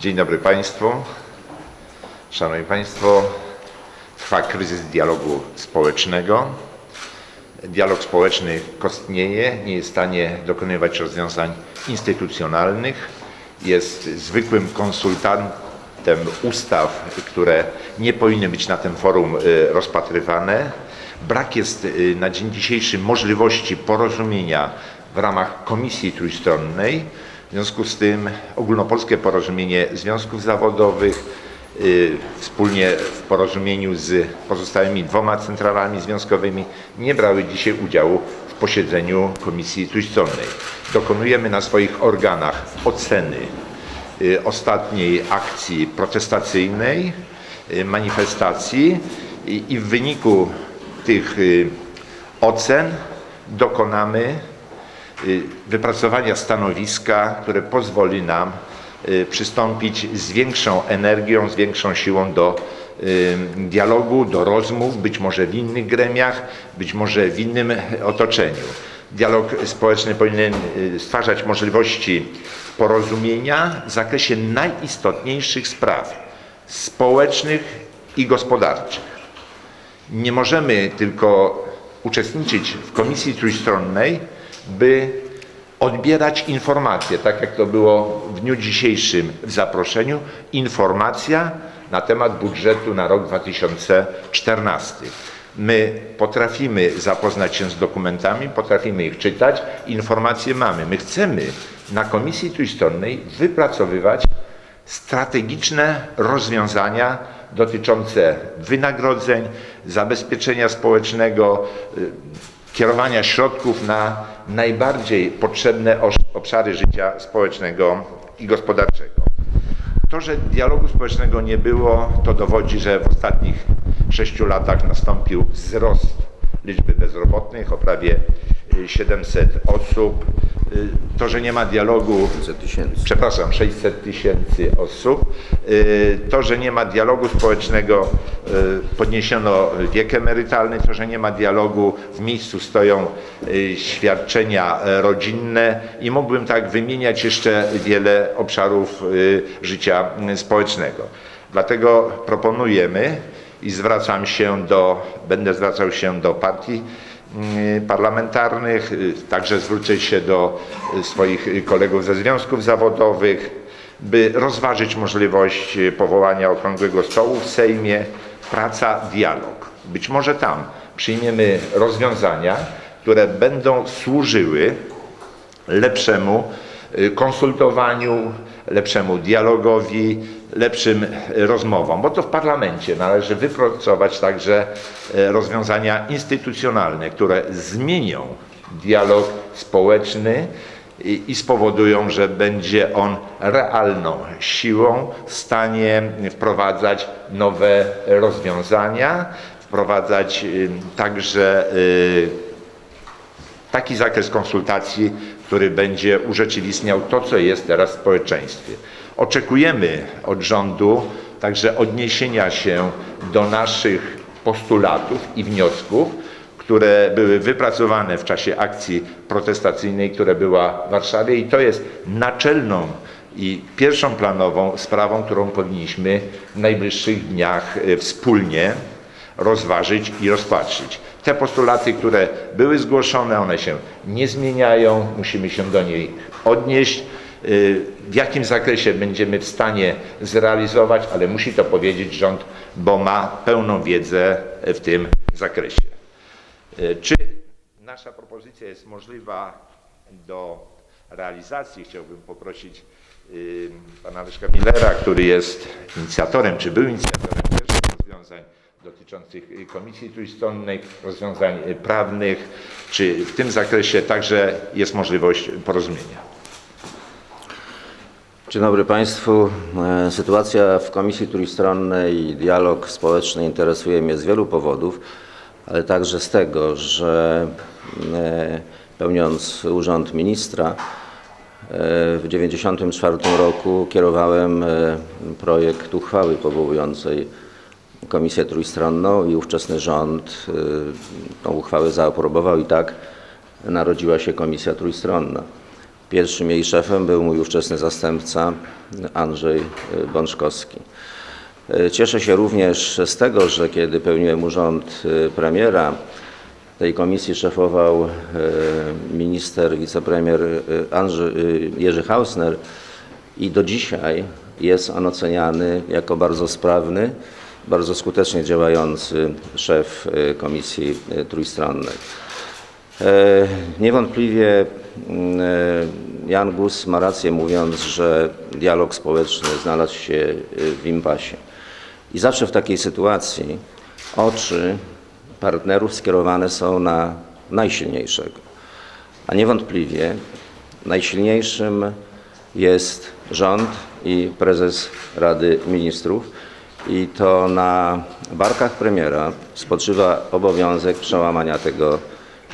Dzień dobry Państwu. Szanowni Państwo, trwa kryzys dialogu społecznego. Dialog społeczny kostnieje, nie jest w stanie dokonywać rozwiązań instytucjonalnych. Jest zwykłym konsultantem ustaw, które nie powinny być na tym forum y, rozpatrywane. Brak jest y, na dzień dzisiejszy możliwości porozumienia w ramach komisji trójstronnej. W związku z tym ogólnopolskie porozumienie związków zawodowych y, wspólnie w porozumieniu z pozostałymi dwoma centralami związkowymi nie brały dzisiaj udziału w posiedzeniu komisji trójstronnej. Dokonujemy na swoich organach oceny y, ostatniej akcji protestacyjnej, y, manifestacji i, w wyniku tych ocen dokonamy wypracowania stanowiska, które pozwoli nam y, przystąpić z większą energią, z większą siłą do y, dialogu, do rozmów, być może w innych gremiach, być może w innym otoczeniu. Dialog społeczny powinien y, stwarzać możliwości porozumienia w zakresie najistotniejszych spraw społecznych i gospodarczych. Nie możemy tylko uczestniczyć w komisji trójstronnej, by odbierać informacje, tak jak to było w dniu dzisiejszym w zaproszeniu, informacja na temat budżetu na rok 2014. My potrafimy zapoznać się z dokumentami, potrafimy ich czytać, informacje mamy. My chcemy na komisji trójstronnej wypracowywać strategiczne rozwiązania dotyczące wynagrodzeń, zabezpieczenia społecznego, y, kierowania środków na najbardziej potrzebne obszary życia społecznego i gospodarczego. To, że dialogu społecznego nie było, to dowodzi, że w ostatnich sześciu latach nastąpił wzrost liczby bezrobotnych o prawie y, 700 osób. Y, To, że nie ma dialogu 500 tysięcy. przepraszam, 600 tysięcy osób. Y, To, że nie ma dialogu społecznego, y, podniesiono wiek emerytalny, to, że nie ma dialogu, w miejscu stoją świadczenia e, rodzinne i mógłbym tak wymieniać jeszcze wiele obszarów życia społecznego. Dlatego proponujemy i zwracam się do, będę zwracał się do partii parlamentarnych, y, także zwrócę się do y, swoich kolegów ze związków zawodowych, by rozważyć możliwość y, powołania okrągłego stołu w Sejmie, praca, dialog. Być może tam przyjmiemy rozwiązania, które będą służyły lepszemu konsultowaniu, lepszemu dialogowi, lepszym y, rozmowom, bo to w parlamencie należy wypracować także y, rozwiązania instytucjonalne, które zmienią dialog społeczny i, spowodują, że będzie on realną siłą w stanie wprowadzać nowe rozwiązania, wprowadzać y, także y, taki zakres konsultacji, który będzie urzeczywistniał to, co jest teraz w społeczeństwie. Oczekujemy od rządu także odniesienia się do naszych postulatów i wniosków, które były wypracowane w czasie akcji protestacyjnej, która była w Warszawie i to jest naczelną i pierwszą planową sprawą, którą powinniśmy w najbliższych dniach e, wspólnie rozważyć i rozpatrzyć. Te postulaty, które były zgłoszone, one się nie zmieniają, musimy się do niej odnieść. Y, W jakim zakresie będziemy w stanie zrealizować, ale musi to powiedzieć rząd, bo ma pełną wiedzę w tym zakresie. Y, Czy nasza propozycja jest możliwa do realizacji? Chciałbym poprosić y, pana Leszka Millera, który jest inicjatorem, czy był inicjatorem pierwszych rozwiązań dotyczących Komisji Trójstronnej, rozwiązań prawnych, czy w tym zakresie także jest możliwość porozumienia. Dzień dobry Państwu. E, Sytuacja w Komisji Trójstronnej i dialog społeczny interesuje mnie z wielu powodów, ale także z tego, że e, pełniąc urząd ministra e, w 1994 roku kierowałem projekt uchwały powołującej Komisję Trójstronną i ówczesny rząd e, tą uchwałę zaaprobował i tak narodziła się Komisja Trójstronna. Pierwszym jej szefem był mój ówczesny zastępca Andrzej y, Bączkowski. Y, Cieszę się również z tego, że kiedy pełniłem urząd y, premiera, tej komisji szefował y, minister, wicepremier y, Andrzej, y, Jerzy Hausner i do dzisiaj jest on oceniany jako bardzo sprawny, bardzo skutecznie działający szef y, komisji y, trójstronnej. E, Niewątpliwie mm, e, Jan Gus ma rację mówiąc, że dialog społeczny znalazł się y, w impasie. I zawsze w takiej sytuacji oczy partnerów skierowane są na najsilniejszego. A niewątpliwie najsilniejszym jest rząd i prezes Rady Ministrów. I to na barkach premiera spoczywa obowiązek przełamania tego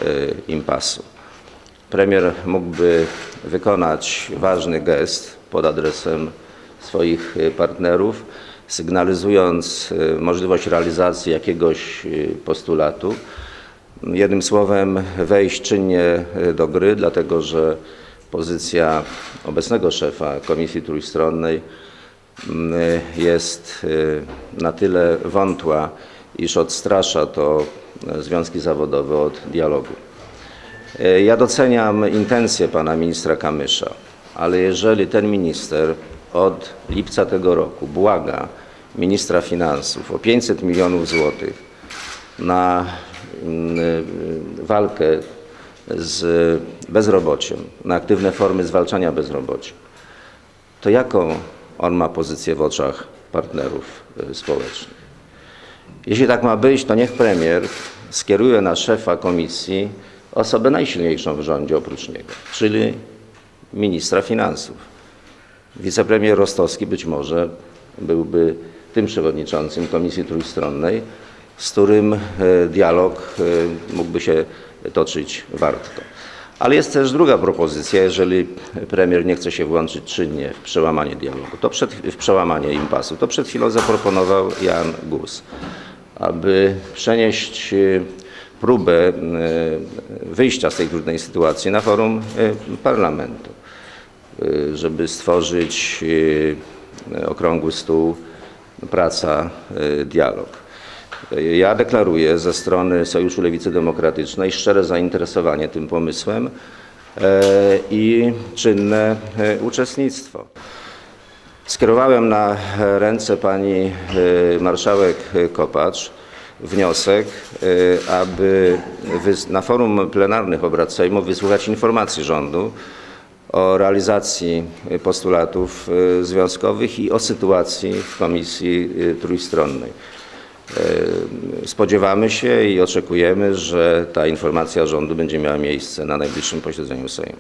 y, impasu. Premier mógłby wykonać ważny gest pod adresem swoich y, partnerów, sygnalizując y, możliwość realizacji jakiegoś postulatu. Jednym słowem, wejść czynnie do gry, dlatego że pozycja obecnego szefa Komisji Trójstronnej jest y, na tyle wątła, iż odstrasza to y, związki zawodowe od dialogu. Y, Ja doceniam intencje pana ministra Kamysza, ale jeżeli ten minister od lipca tego roku błaga ministra finansów o 500 milionów złotych na walkę z bezrobociem, na aktywne formy zwalczania bezrobocia, to jaką on ma pozycję w oczach partnerów y, społecznych? Jeśli tak ma być, to niech premier skieruje na szefa komisji osobę najsilniejszą w rządzie oprócz niego, czyli ministra finansów. Wicepremier Rostowski być może byłby tym przewodniczącym Komisji Trójstronnej, z którym e, dialog e, mógłby się toczyć wartko. Ale jest też druga propozycja, jeżeli premier nie chce się włączyć czynnie w przełamanie dialogu, to przed, w przełamanie impasu. To przed chwilą zaproponował Jan Gus, aby przenieść e, próbę e, wyjścia z tej trudnej sytuacji na forum e, parlamentu y, żeby stworzyć y, okrągły stół, praca, y, dialog. Ja deklaruję ze strony Sojuszu Lewicy Demokratycznej szczere zainteresowanie tym pomysłem e, i czynne e, uczestnictwo. Skierowałem na ręce pani y, marszałek Kopacz wniosek, aby na forum plenarnych obrad Sejmu wysłuchać informacji rządu o realizacji postulatów związkowych i o sytuacji w Komisji Trójstronnej. Y, Spodziewamy się i oczekujemy, że ta informacja rządu będzie miała miejsce na najbliższym posiedzeniu Sejmu.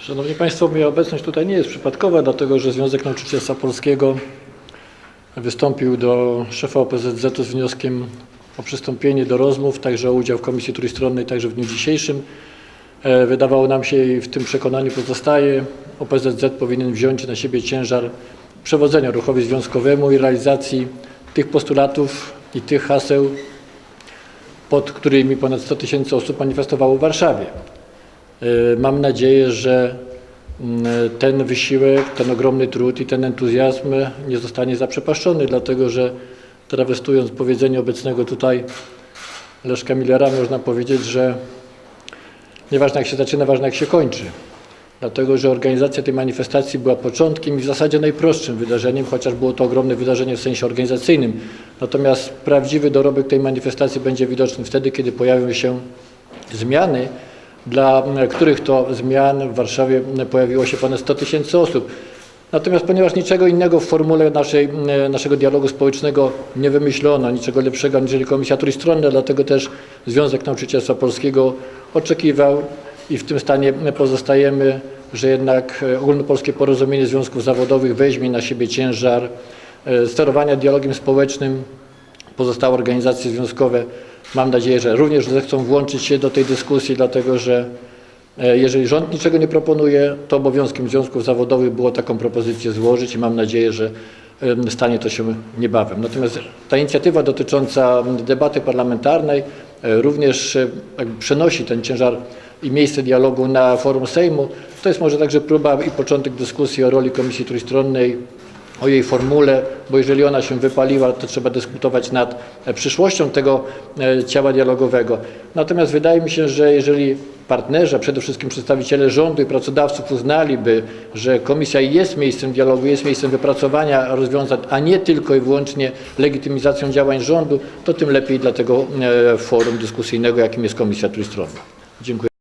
Szanowni Państwo, moja obecność tutaj nie jest przypadkowa, dlatego że Związek Nauczycielstwa Polskiego wystąpił do szefa OPZZ-u z wnioskiem o przystąpienie do rozmów, także o udział w Komisji Trójstronnej, także w dniu dzisiejszym. E, Wydawało nam się i w tym przekonaniu pozostaje, OPZZ powinien wziąć na siebie ciężar przewodzenia ruchowi związkowemu i realizacji tych postulatów i tych haseł, pod którymi ponad 100 tysięcy osób manifestowało w Warszawie. E, Mam nadzieję, że mm, ten wysiłek, ten ogromny trud i ten entuzjazm nie zostanie zaprzepaszczony, dlatego że trawestując powiedzenie obecnego tutaj Leszka Millera, można powiedzieć, że nieważne jak się zaczyna, ważne jak się kończy. Dlatego, że organizacja tej manifestacji była początkiem i w zasadzie najprostszym wydarzeniem, chociaż było to ogromne wydarzenie w sensie organizacyjnym. Natomiast prawdziwy dorobek tej manifestacji będzie widoczny wtedy, kiedy pojawią się zmiany, dla których to zmian w Warszawie pojawiło się ponad 100 tysięcy osób. Natomiast ponieważ niczego innego w formule naszej, naszego dialogu społecznego nie wymyślono, niczego lepszego aniżeli Komisja Trójstronna, dlatego też Związek Nauczycielstwa Polskiego oczekiwał i w tym stanie pozostajemy, że jednak ogólnopolskie porozumienie związków zawodowych weźmie na siebie ciężar e, sterowania dialogiem społecznym pozostałe organizacje związkowe mam nadzieję, że również zechcą włączyć się do tej dyskusji, dlatego że e, jeżeli rząd niczego nie proponuje, to obowiązkiem związków zawodowych było taką propozycję złożyć i mam nadzieję, że stanie to się niebawem. Natomiast ta inicjatywa dotycząca debaty parlamentarnej e, również e, przenosi ten ciężar i miejsce dialogu na forum Sejmu. To jest może także próba i początek dyskusji o roli Komisji Trójstronnej, o jej formule, bo jeżeli ona się wypaliła, to trzeba dyskutować nad e, przyszłością tego e, ciała dialogowego. Natomiast wydaje mi się, że jeżeli partnerzy, przede wszystkim przedstawiciele rządu i pracodawców uznaliby, że komisja jest miejscem dialogu, jest miejscem wypracowania rozwiązań, a nie tylko i wyłącznie legitymizacją działań rządu, to tym lepiej dla tego e, forum dyskusyjnego, jakim jest Komisja Trójstronna. Dziękuję.